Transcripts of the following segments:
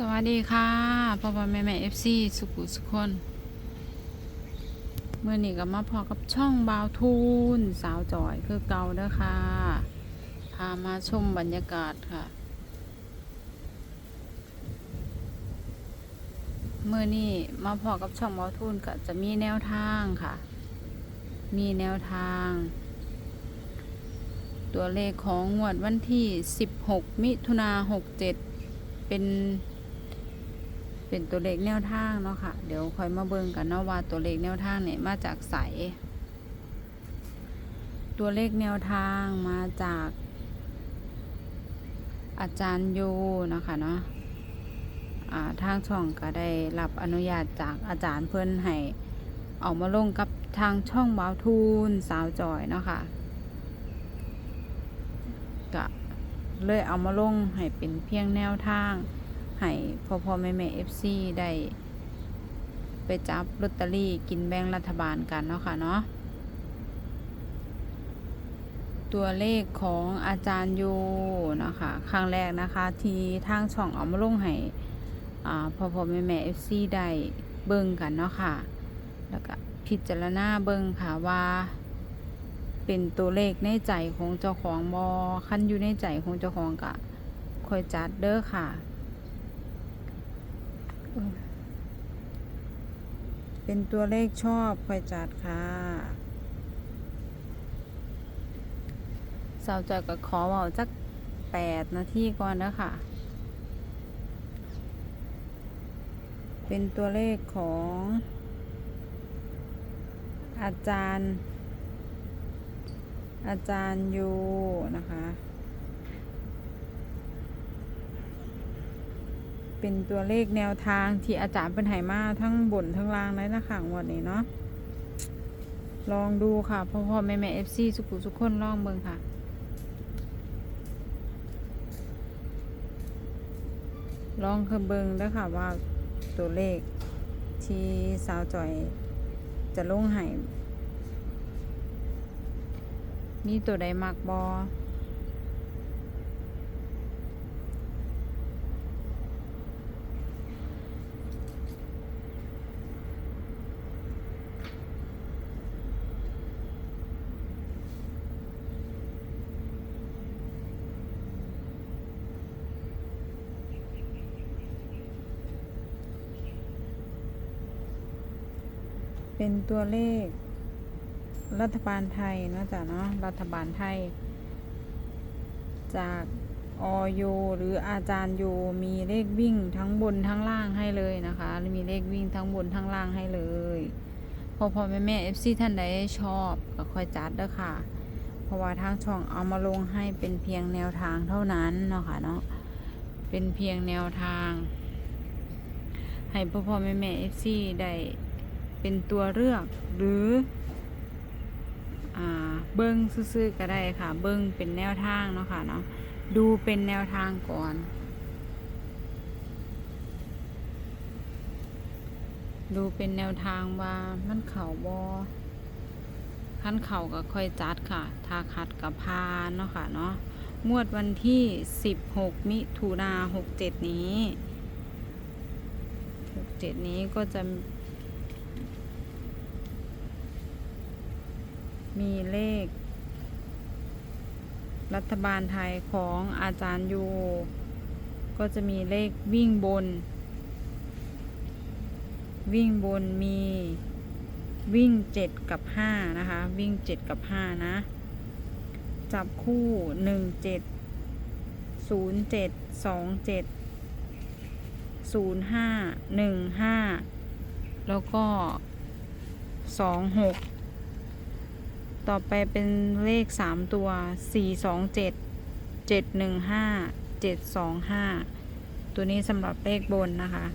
สวัสดีค่ะพ่อพ่อแม่แม่เอฟซีสุขุสุคนเมื่อนี้ก็มาพอกับช่องบาวทูนสาวจอยคือเก่าเด้อค่ะ พามาชมบรรยากาศค่ะ เมื่อนี้มาพอกับช่องบาวทูนก็จะมีแนวทางค่ะ มีแนวทาง ตัวเลขของงวดวันที่ 16 มิถุนา67เป็น เป็นตัวเลขแนวทางเนาะค่ะ เดี๋ยวค่อยมาเบิ่งกันเนาะว่าตัวเลขแนวทางเนี่ยมาจากใสตัวเลขแนวทางมาจาก อาจารย์โยนะคะเนาะทางช่องก็ได้รับอนุญาตจากอาจารย์เพื่อนให้เอามาลงกับทางช่องบาวทูนสาวจอยเนาะค่ะก็เลยเอามาลงให้เป็นเพียงแนวทาง ให้พ่อพ่อแม่แม่เอฟซีได้ไปจับลอตเตอรี่กินแบ่งรัฐบาลกันเนาะค่ะเนาะตัวเลขของอาจารย์โยนะคะครั้งแรกนะคะ ที่ทางช่องเอามาลงให้พ่อพ่อแม่แม่เอฟซีได้เบิ่งกันเนาะค่ะ แล้วก็พิจารณาเบิ่งค่ะว่า เป็นตัวเลขในใจของเจ้าของบอคันอยู่ในใจของเจ้าของกะคอยจัดเด้อค่ะ เป็นตัวเลขชอบคอยจัดค่ะสาวจอยก็ขอเว่าจักแปดนาทีก่อนนะค่ะ เป็นตัวเลขของ อาจารย์ อาจารย์ยูนะคะ เป็นตัวเลขแนวทางที่อาจารย์เป็นไหมาทั้งบนทั้งล่างเลยนะคะวันนี้เนาะลองดูค่ะพ่อพ่อแม่แม่เอฟซีสุขุสุขคนลองเบิ่งค่ะลองคือเบิ่งแล้วค่ะว่าตัวเลขที่สาวจอยจะลงให้มีตัวใดมักบอ เป็นตัวเลข รัฐบาลไทยเนาะจ๊ะเนาะรัฐบาลไทย จากอโยหรืออาจารย์โยมีเลขวิ่งทั้งบนทั้งล่างให้เลยนะคะ มีเลขวิ่งทั้งบนทั้งล่างให้เลยพอพอแม่แม่เอฟซีท่านใดชอบก็ค่อยจัดเด้อค่ะ เพราะว่าทางช่องเอามาลงให้เป็นเพียงแนวทางเท่านั้นเนาะค่ะเนาะเป็นเพียงแนวทาง ให้พ่อพ่อแม่แม่เอฟซีได้ เป็นตัวเลือกหรืออเบิ้งซื่อๆก็ได้ค่ะ เบิ้งเป็นแนวทางเนาะค่ะเนาะดูเป็นแนวทางก่อน ดูเป็นแนวทางว่ามันเข่าบอขั้นเข่าก็ค่อยจัดค่ะถ้าขัดกับพานเนาะค่ะเนาะงวดวันที่ 16 มิถุนา67 นี้ 67 นี้ก็จะ มีเลข รัฐบาลไทยของอาจารย์ยูก็จะมีเลขวิ่งบน วิ่งบนมีวิ่งเจ็ดกับห้านะคะ วิ่งเจ็ดกับห้านะ จับคู่หนึ่งเจ็ดศูนย์เจ็ดสองเจ็ดศูนย์ห้าหนึ่งห้าแล้วก็สองหก ต่อไปเป็นเลขสามตัวสี่สองเจ็ดเจ็ดหนึ่งห้าเจ็ดสองห้าตัวนี้สำหรับเลขบนนะคะ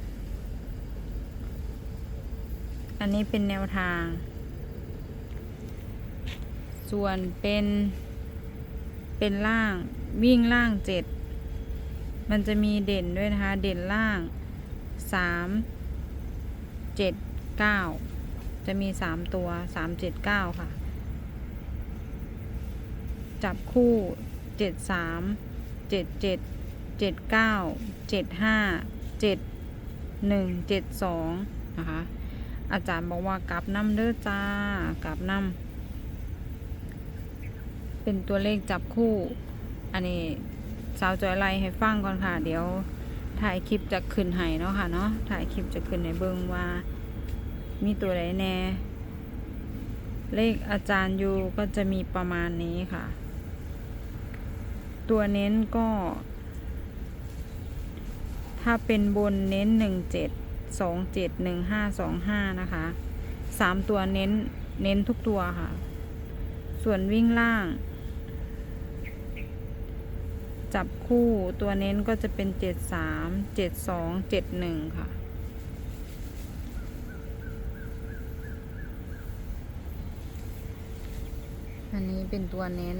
อันนี้เป็นแนวทาง ส่วนเป็น เป็นล่างวิ่งล่างเจ็ดมันจะมีเด่นด้วยนะคะ เด่นล่างสามเจ็ดเก้าจะมีสามตัวสามเจ็ดเก้าค่ะ จับคู่เจ็ดสามเจ็ดเจ็ดเจ็ดเก้าเจ็ดห้าเจ็ดหนึ่งเจ็ดสองนะคะ อาจารย์บอกว่ากลับน้ำเด้อจ้ากลับน้ำเป็นตัวเลขจับคู่ อันนี้สาวจอยไล่ให้ฟังก่อนค่ะ เดี๋ยวถ่ายคลิปจะขึ้นให้เนาะค่ะเนาะถ่ายคลิปจะขึ้นในเบิงว่า มีตัวไหนแน่เลขอาจารย์อยู่ก็จะมีประมาณนี้ค่ะ ตัวเน้นก็ ถ้าเป็นบนเน้นหนึ่งเจ็ดสองเจ็ดหนึ่งห้าสองห้านะคะสามตัวเน้นเน้นทุกตัวค่ะ ส่วนวิ่งล่าง จับคู่ตัวเน้นก็จะเป็นเจ็ดสามเจ็ดสองเจ็ดหนึ่งค่ะอันนี้เป็นตัวเน้น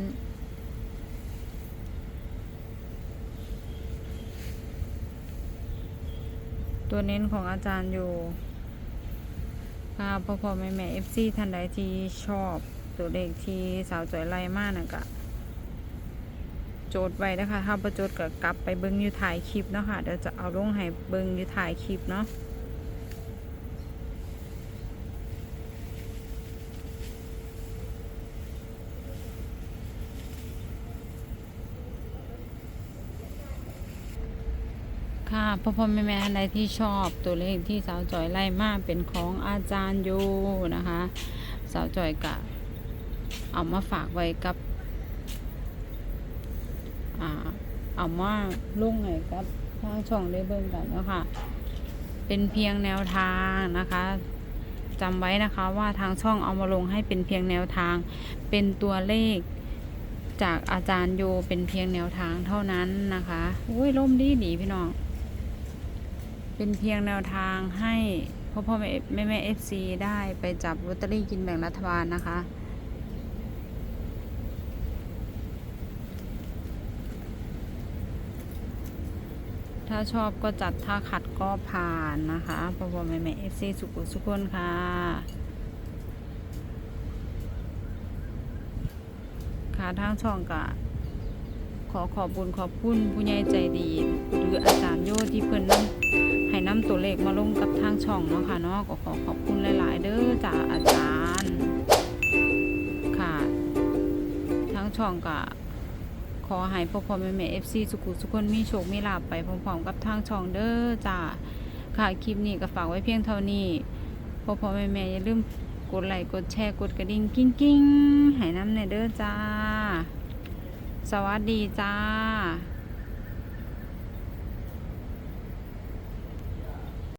ตัวเน้นของอาจารย์อยู่ค่ะพ่อพ่อแม่แม่เอฟซีท่านใดที่ชอบตัวเลขที่สาวจอยไล่มากนะกะโจทย์ไว้นะคะถ้าประโจทย์ก็กลับไปเบิ้งอยู่ถ่ายคลิปเนาะค่ะเดี๋ยวจะเอาลงให้เบิ้งอยู่ถ่ายคลิปเนาะ ค่ะพ่อพ่อแม่แม่ท่านใดที่ชอบตัวเลขที่สาวจอยไล่มาเป็นของอาจารย์โยนะคะ สาวจอยกะเอามาฝากไว้กับอ่าเอามาลงไงกับทางช่องได้เบิ่งกันเนาะค่ะ เป็นเพียงแนวทางนะคะจำไว้นะคะว่าทางช่องเอามาลงให้เป็นเพียงแนวทาง เป็นตัวเลขจากอาจารย์โยเป็นเพียงแนวทางเท่านั้นนะคะ อุ้ยล่มดีดีพี่น้อง เป็นเพียงแนวทางให้พ่อพ่อแม่แม่แม่เอฟซีได้ไปจับลอตเตอรี่กินแบ่งรัฐบาลนะคะ ถ้าชอบก็จัดถ้าขัดก็ผ่านนะคะพ่อพ่อแม่แม่เอฟซีสุขุสุขคนค่ะค่ะทางช่องกะ ขอขอบบุญขอบคุณผู้ใหญ่ใจดี หรืออาจารย์โยที่เพิ่อนนำให้นำตัวเลขมาลงกับทางช่องเนาะค่ะเนาะก็ขอขอบคุณหลาย ๆ เด้อจากอาจารย์ค่ะทางช่องกะขอให้พ่อพ่อแม่แม่เอฟซีสุขุสุขคนมีโชคมีลาภไปพร้อมๆกับทางช่องเด้อจ้าค่ะคลิปนี้ก็ฝากไว้เพียงเท่านี้พ่อพ่อแม่แม่อย่าลืมกดไลค์กดแชร์กดกระดิ่งกิ้งกิ้งๆให้น้ำในเด้อจ้า สวัสดีจ้า